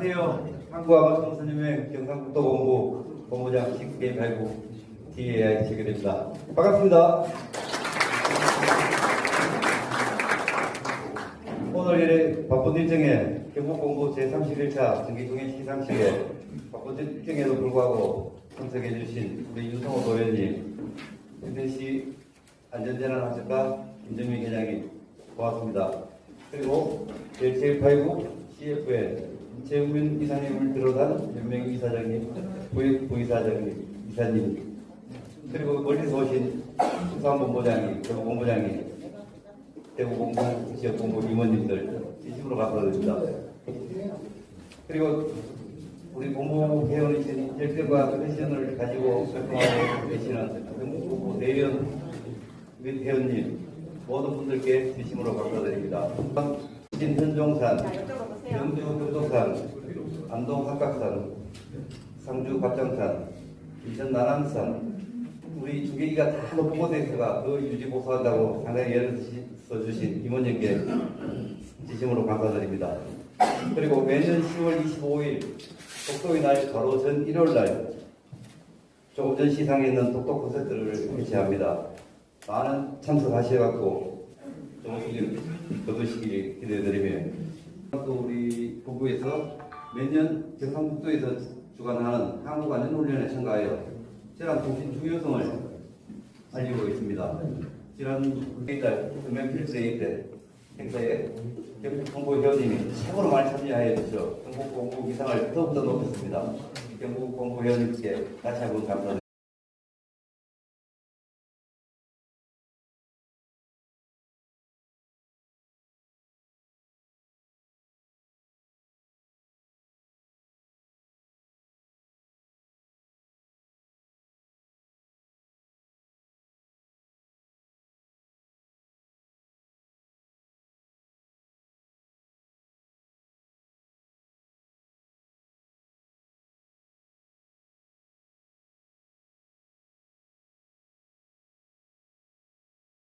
안녕하세요. 한국아마존 경상북도 본부 본부장 식ゲ발구 DAI 최규입니다. 반갑습니다. 오늘 이래 바쁜 일정에 경북본부 제31차 정기공연 시상식에 바쁜 일정에도 불구하고 참석해 주신 우리 윤성호 도의원님, 인천시 안전재난학습과 김정민 회장님 고맙습니다. 그리고 제189 CF의 최우민 이사님을 비롯한 몇 명의 이사장님, 부의 부이사장님, 이사님, 그리고 멀리서 오신 수산본부장님, 경북본부장님, 대구공부 지역공부 임원님들 진심으로 감사드립니다. 그리고 우리 본부 회원이신 열정과 패션을 가지고 활동하고 계시는 경북본부 대의원 및 회원님 모든 분들께 진심으로 감사드립니다. 신현종산, 영주 교도산, 안동 합각산, 상주 갑장산, 인천南남산 우리 주계기가 다 높은 곳에 있어가 그 유지 보수한다고 상당히 애를 써주신 임원님께 진심으로 감사드립니다. 그리고 매년 10월 25일 독도의 날 바로 전 일요일 날 조금 전 시상에 있는 독도 콘서트를 개최합니다. 많은 참석하셔갖고 수익 거두시길 기대드리며 또 우리 본부에서 매년 경상북도에서 주관하는 한국안전훈련에 참가하여 재난 통신 중요성을 알리고 있습니다. 지난 매달 금연 필수회의 때 행사에 경북 홍보 회원님이 최고로 많이 참여하여 주셔 경북 공부 위상을 더욱더 높였습니다. 경북 공부 회원님께 다시 한번 감사드립니다.